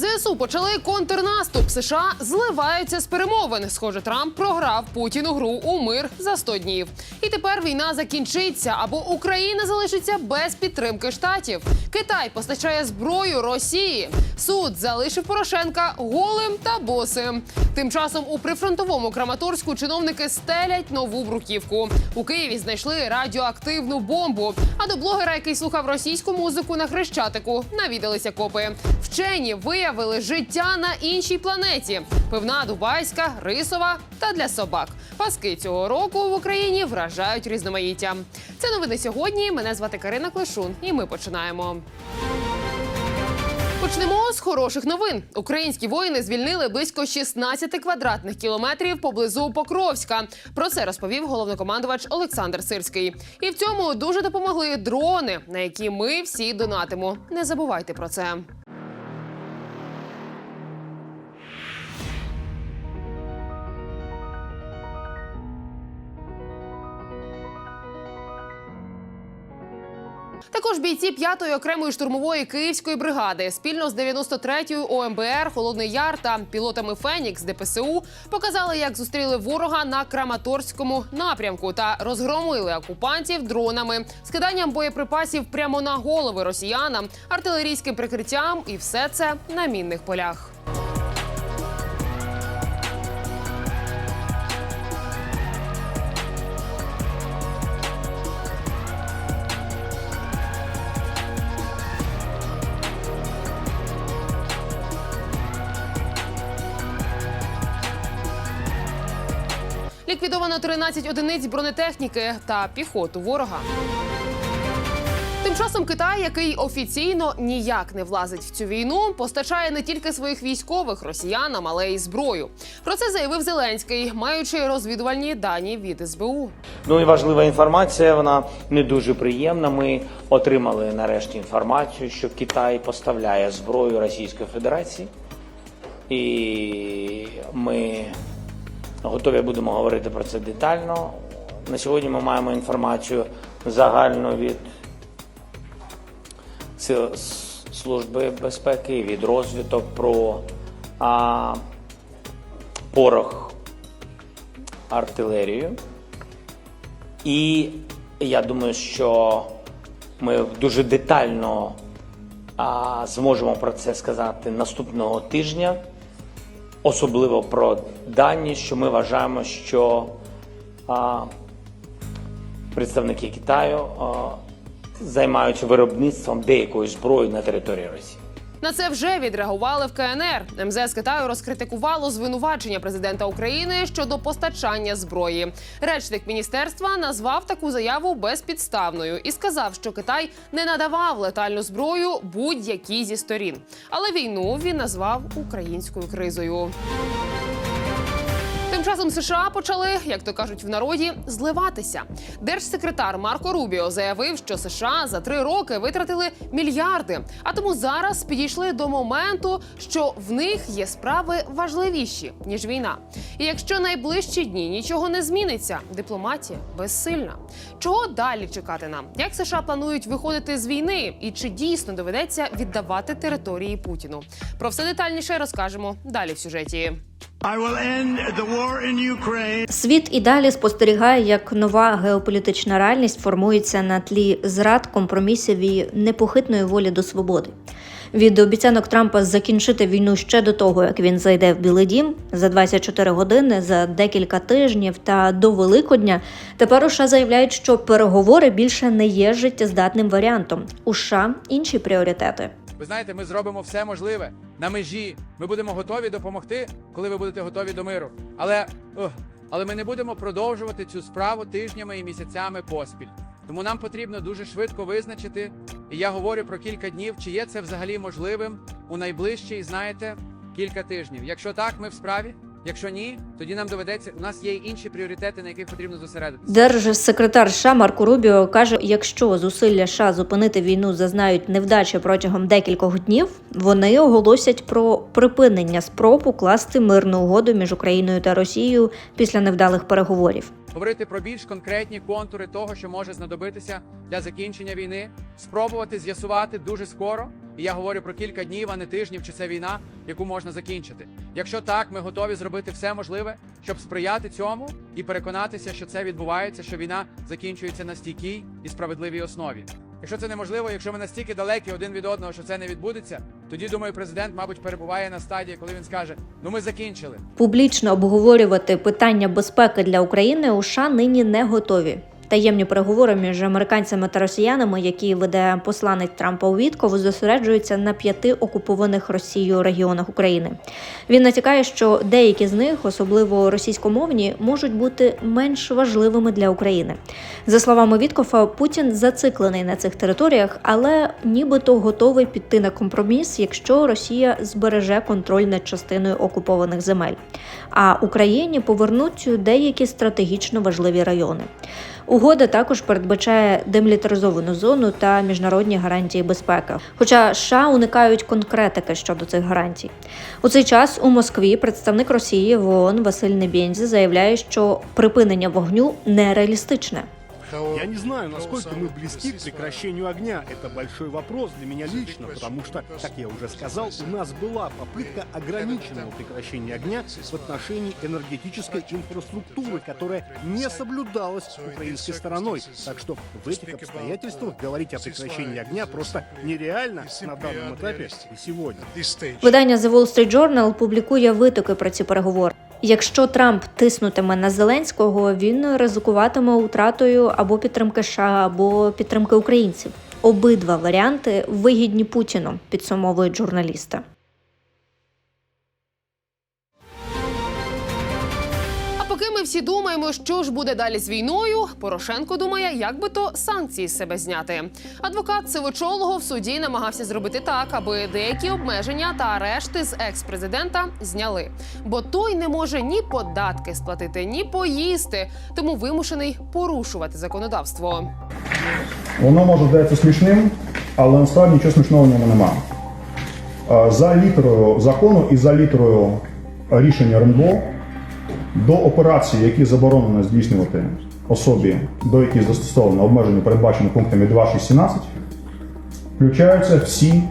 ЗСУ почали контрнаступ. США зливаються з перемовин. Схоже, Трамп програв Путіну гру у мир за 100 днів. І тепер війна закінчиться або Україна залишиться без підтримки штатів. Китай постачає зброю Росії. Суд залишив Порошенка голим та босим. Тим часом у прифронтовому Краматорську чиновники стелять нову бруківку. У Києві знайшли радіоактивну бомбу. А до блогера, який слухав російську музику на хрещатику, навідалися копи. Вчені виявили життя на іншій планеті: пивна, дубайська, рисова та для собак. Паски цього року в Україні вражають різноманіття. Це новини сьогодні. Мене звати Карина Клишун, і ми починаємо. Почнемо з хороших новин. Українські воїни звільнили близько 16 квадратних кілометрів поблизу Покровська. Про це розповів головнокомандувач Олександр Сирський. І в цьому дуже допомогли дрони, на які ми всі донатимо. Не забувайте про це. Також бійці 5-ї окремої штурмової київської бригади спільно з 93-ю ОМБР Холодний Яр та пілотами Фенікс ДПСУ показали, як зустріли ворога на Краматорському напрямку та розгромили окупантів дронами, скиданням боєприпасів прямо на голови росіянам, артилерійським прикриттям, і все це на мінних полях. Ліквідовано 13 одиниць бронетехніки та піхоту ворога. Тим часом Китай, який офіційно ніяк не влазить в цю війну, постачає не тільки своїх військових росіянам, але й зброю. Про це заявив Зеленський, маючи розвідувальні дані від СБУ. Ну і важлива інформація, вона не дуже приємна. Ми отримали нарешті інформацію, що Китай поставляє зброю Російської Федерації, і ми готові будемо говорити про це детально. На сьогодні ми маємо інформацію загальну від Служби безпеки, від розвиток про а, порох артилерію. І я думаю, що ми дуже детально а, зможемо про це сказати наступного тижня, особливо про дані, що ми вважаємо, що а, представники Китаю а, займаються виробництвом деякої зброї на території Росії. На це вже відреагували в КНР. МЗС Китаю розкритикувало звинувачення президента України щодо постачання зброї. Речник міністерства назвав таку заяву безпідставною і сказав, що Китай не надавав летальну зброю будь-якій зі сторін. Але війну він назвав українською кризою. Часом США почали, як то кажуть в народі, зливатися. Держсекретар Марко Рубіо заявив, що США за три роки витратили мільярди, а тому зараз підійшли до моменту, що в них є справи важливіші ніж війна. І якщо найближчі дні нічого не зміниться, дипломатія безсильна. Чого далі чекати нам? Як США планують виходити з війни, і чи дійсно доведеться віддавати території Путіну? Про все детальніше розкажемо далі в сюжеті. I will end the war in Ukraine. Світ і далі спостерігає, як нова геополітична реальність формується на тлі зрад, компромісів і непохитної волі до свободи. Від обіцянок Трампа закінчити війну ще до того, як він зайде в Білий Дім за 24 години, за декілька тижнів та до Великодня. Тепер США заявляють, що переговори більше не є життєздатним варіантом. У США інші пріоритети. Ви знаєте, ми зробимо все можливе на межі. Ми будемо готові допомогти, коли ви будете готові до миру. Але, ух, але ми не будемо продовжувати цю справу тижнями і місяцями поспіль. Тому нам потрібно дуже швидко визначити, і я говорю про кілька днів, чи є це взагалі можливим у найближчі, знаєте, кілька тижнів. Якщо так, ми в справі. Якщо ні, тоді нам доведеться. У нас є інші пріоритети, на яких потрібно зосередитися. Держсекретар США Марко Рубіо каже, якщо зусилля США зупинити війну зазнають невдачі протягом декількох днів, вони оголосять про припинення спроб укласти мирну угоду між Україною та Росією після невдалих переговорів. говорити про більш конкретні контури того, що може знадобитися для закінчення війни, спробувати з'ясувати дуже скоро І я говорю про кілька днів, а не тижнів, чи це війна, яку можна закінчити. Якщо так, ми готові зробити все можливе, щоб сприяти цьому і переконатися, що це відбувається, що війна закінчується на стійкій і справедливій основі. Якщо це неможливо, якщо ми настільки далекі один від одного, що це не відбудеться, тоді думаю, президент, мабуть, перебуває на стадії, коли він скаже: Ну ми закінчили. Публічно обговорювати питання безпеки для України у США нині не готові. Таємні переговори між американцями та росіянами, які веде посланець Трампа у Віткову, зосереджуються на п'яти окупованих Росією регіонах України. Він натякає, що деякі з них, особливо російськомовні, можуть бути менш важливими для України. За словами Віткофа, Путін зациклений на цих територіях, але нібито готовий піти на компроміс, якщо Росія збереже контроль над частиною окупованих земель. А Україні повернуть деякі стратегічно важливі райони. Угода також передбачає демілітаризовану зону та міжнародні гарантії безпеки. Хоча США уникають конкретики щодо цих гарантій. У цей час у Москві представник Росії в ООН Василь Небєнзі заявляє, що припинення вогню нереалістичне. Я не знаю, насколько мы близки к прекращению огня. Это большой вопрос для меня лично, потому что, как я уже сказал, у нас была попытка ограниченного прекращения огня в отношении энергетической инфраструктуры, которая не соблюдалась украинской стороной. Так что в этих обстоятельствах говорить о прекращении огня просто нереально на данном этапе и сегодня. Видання The Wall Street Journal публікує витоки про ці переговори. Якщо Трамп тиснутиме на Зеленського, він ризикуватиме утратою або підтримки США, або підтримки українців. Обидва варіанти вигідні Путіну, підсумовують журналісти. Ми всі думаємо, що ж буде далі з війною, Порошенко думає, як би то санкції з себе зняти. Адвокат Сивочолого в суді намагався зробити так, аби деякі обмеження та арешти з екс-президента зняли. Бо той не може ні податки сплатити, ні поїсти, тому вимушений порушувати законодавство. Воно може здається смішним, але насправді нічого смішного в ньому немає. За літерою закону і за літерою рішення РНБО до операцій, які заборонено здійснювати особі, до яких застосовано обмеження, передбачені пунктами 2.6.17, включаються всі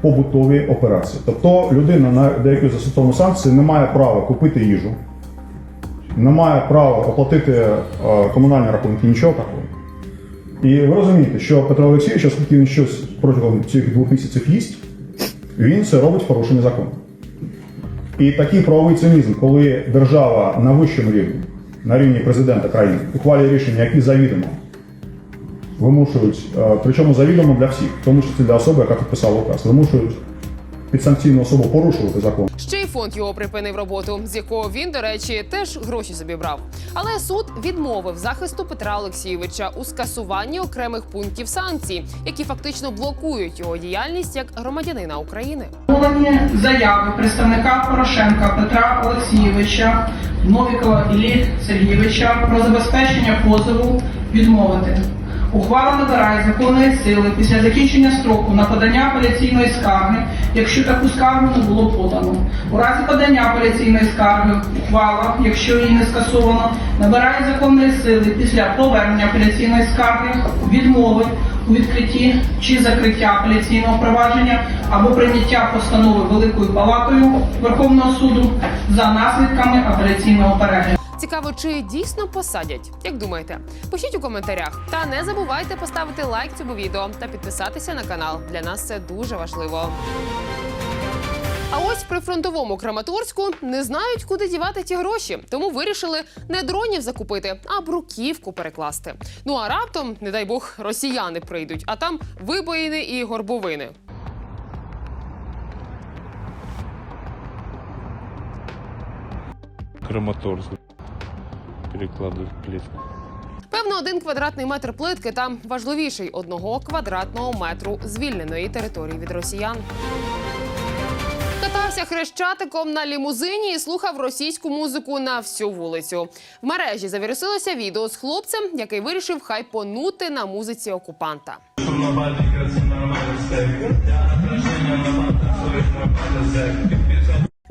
побутові операції. Тобто людина, на до якої застосовано санкції, не має права купити їжу, не має права оплатити е, комунальні рахунки, нічого такого. І ви розумієте, що Петро Олексійович, оскільки він щось протягом цих двох місяців їсть, він це робить в порушенні закону. І такий правовий цинізм, коли держава на вищому рівні, на рівні президента країни, ухвалює рішення, які завідомо вимушують, е, причому завідомо для всіх, тому числі для особи, яка підписала указ, вимушують підсанкційну особу порушувати закон. Ще й фонд його припинив роботу, з якого він, до речі, теж гроші собі брав. Але суд відмовив захисту Петра Олексійовича у скасуванні окремих пунктів санкцій, які фактично блокують його діяльність як громадянина України. Задоволені заяви представника Порошенка Петра Олексійовича Новікова Іллі Сергійовича про забезпечення позову відмовити. Ухвала набирає законної сили після закінчення строку на подання апеляційної скарги, якщо таку скаргу не було подано. У разі подання апеляційної скарги ухвала, якщо її не скасовано, набирає законної сили після повернення апеляційної скарги, відмови у відкритті чи закриття апеляційного провадження або прийняття постанови Великою Палатою Верховного суду за наслідками апеляційного перегляду. Цікаво, чи дійсно посадять? Як думаєте? Пишіть у коментарях. Та не забувайте поставити лайк цьому відео та підписатися на канал. Для нас це дуже важливо. А ось при фронтовому Краматорську не знають, куди дівати ті гроші, тому вирішили не дронів закупити, а бруківку перекласти. Ну а раптом, не дай Бог, росіяни прийдуть, а там вибоїни і горбовини. Краматорск. Перекладывают плитку. Певно, один квадратний метр плитки там важливіший одного квадратного метру звільненої території від росіян. Катався хрещатиком на лімузині і слухав російську музику на всю вулицю. В мережі завірусилося відео з хлопцем, який вирішив хайпонути на музиці окупанта.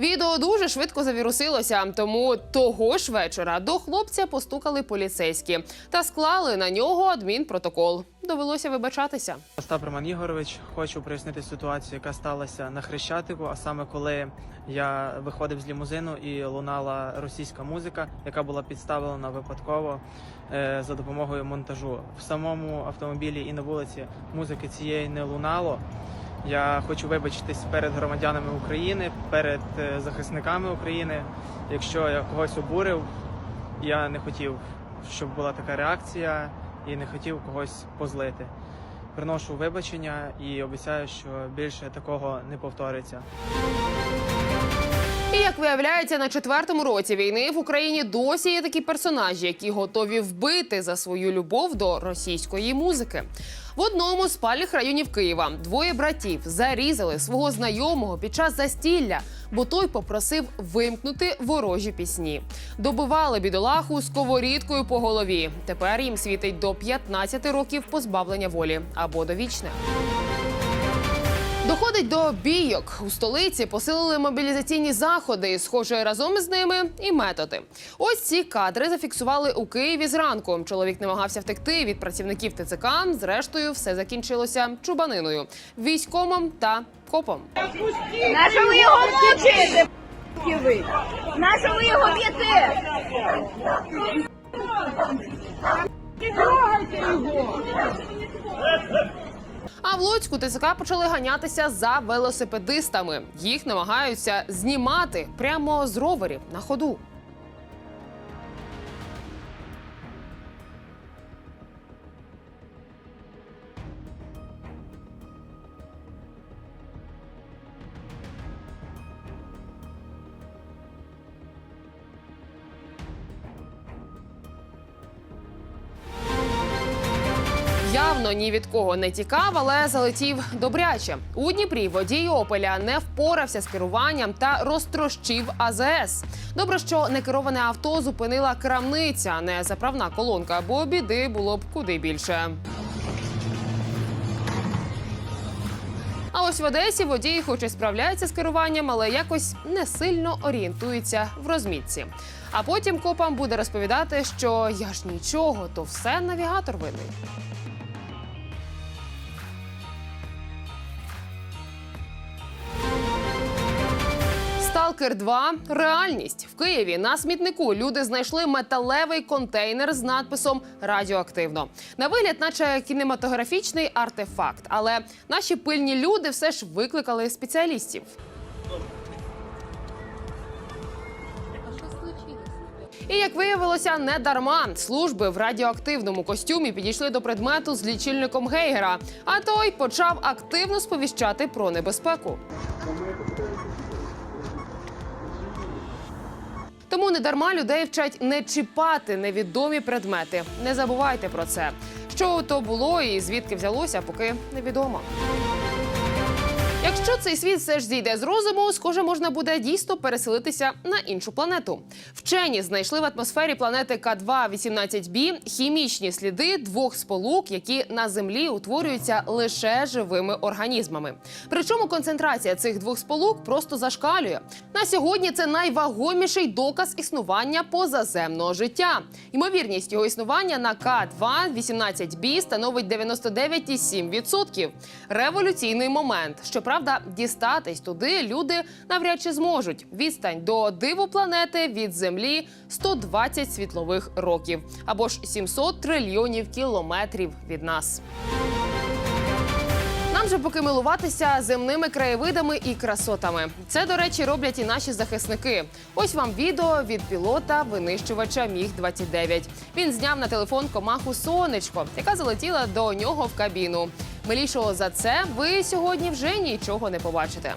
Відео дуже швидко завірусилося, тому того ж вечора до хлопця постукали поліцейські та склали на нього адмінпротокол. Довелося вибачатися. Остап Роман Ігорович, хочу прояснити ситуацію, яка сталася на Хрещатику. А саме коли я виходив з лімузину і лунала російська музика, яка була підставлена випадково е, за допомогою монтажу. В самому автомобілі і на вулиці музики цієї не лунало. Я хочу вибачитись перед громадянами України, перед е, захисниками України. Якщо я когось обурив, я не хотів, щоб була така реакція, і не хотів когось позлити. Приношу вибачення і обіцяю, що більше такого не повториться. І як виявляється, на четвертому році війни в Україні досі є такі персонажі, які готові вбити за свою любов до російської музики. В одному з спальних районів Києва двоє братів зарізали свого знайомого під час застілля, бо той попросив вимкнути ворожі пісні. Добивали бідолаху сковорідкою по голові. Тепер їм світить до 15 років позбавлення волі або довічне. Доходить до бійок у столиці. Посилили мобілізаційні заходи. Схоже, разом із ними і методи. Ось ці кадри зафіксували у Києві зранку. Чоловік намагався втекти від працівників ТЦК. Зрештою, все закінчилося чубаниною, військомом та копом. Нащо ви його мучите? ви? Ви його б'єте? Не трогайте його! А в Луцьку ТЦК почали ганятися за велосипедистами. Їх намагаються знімати прямо з роверів на ходу. Явно ні від кого не тікав, але залетів добряче. У Дніпрі водій Опеля не впорався з керуванням та розтрощив АЗС. Добре, що некероване авто зупинила крамниця, а не заправна колонка, бо біди було б куди більше. А ось в Одесі водій, хоч і справляється з керуванням, але якось не сильно орієнтується в розмітці. А потім копам буде розповідати, що я ж нічого, то все навігатор винний. Сталкер 2 – реальність в Києві на смітнику люди знайшли металевий контейнер з надписом Радіоактивно. На вигляд, наче кінематографічний артефакт. Але наші пильні люди все ж викликали спеціалістів. І як виявилося, не дарма служби в радіоактивному костюмі підійшли до предмету з лічильником Гейгера, а той почав активно сповіщати про небезпеку. Тому не дарма людей вчать не чіпати невідомі предмети. Не забувайте про це. Що то було і звідки взялося, поки невідомо. Якщо цей світ все ж зійде з розуму, схоже, можна буде дійсно переселитися на іншу планету. Вчені знайшли в атмосфері планети К2-18b хімічні сліди двох сполук, які на землі утворюються лише живими організмами. Причому концентрація цих двох сполук просто зашкалює. На сьогодні це найвагоміший доказ існування позаземного життя. Ймовірність його існування на К2-18b становить 99,7%. Революційний момент. Щоправда, дістатись туди люди навряд чи зможуть. Відстань до диву планети від Землі 120 світлових років або ж 700 трильйонів кілометрів від нас. Нам же поки милуватися земними краєвидами і красотами. Це, до речі, роблять і наші захисники. Ось вам відео від пілота винищувача Міг 29 Він зняв на телефон комаху сонечко, яка залетіла до нього в кабіну. Милішого за це ви сьогодні вже нічого не побачите.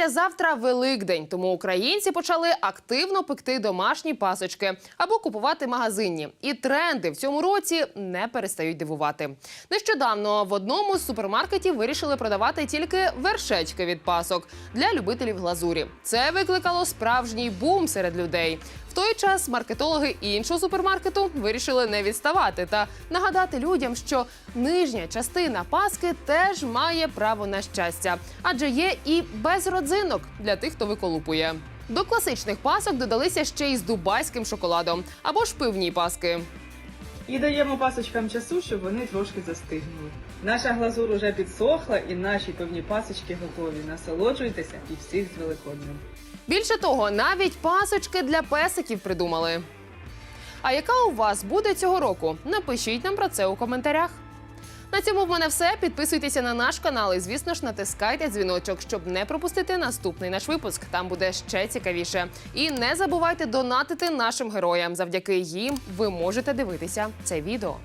Післязавтра Великдень, тому українці почали активно пекти домашні пасочки або купувати магазинні. І тренди в цьому році не перестають дивувати. Нещодавно в одному з супермаркетів вирішили продавати тільки вершечки від пасок для любителів глазурі. Це викликало справжній бум серед людей. В той час маркетологи іншого супермаркету вирішили не відставати та нагадати людям, що нижня частина паски теж має право на щастя, адже є і без родзинок для тих, хто виколупує. До класичних пасок додалися ще й з дубайським шоколадом або ж пивні паски. І даємо пасочкам часу, щоб вони трошки застигнули. Наша глазур уже підсохла і наші певні пасочки готові. Насолоджуйтеся і всіх з Великоднем. Більше того, навіть пасочки для песиків придумали. А яка у вас буде цього року? Напишіть нам про це у коментарях. На цьому в мене все. Підписуйтеся на наш канал і, звісно ж, натискайте дзвіночок, щоб не пропустити наступний наш випуск. Там буде ще цікавіше. І не забувайте донатити нашим героям. Завдяки їм ви можете дивитися це відео.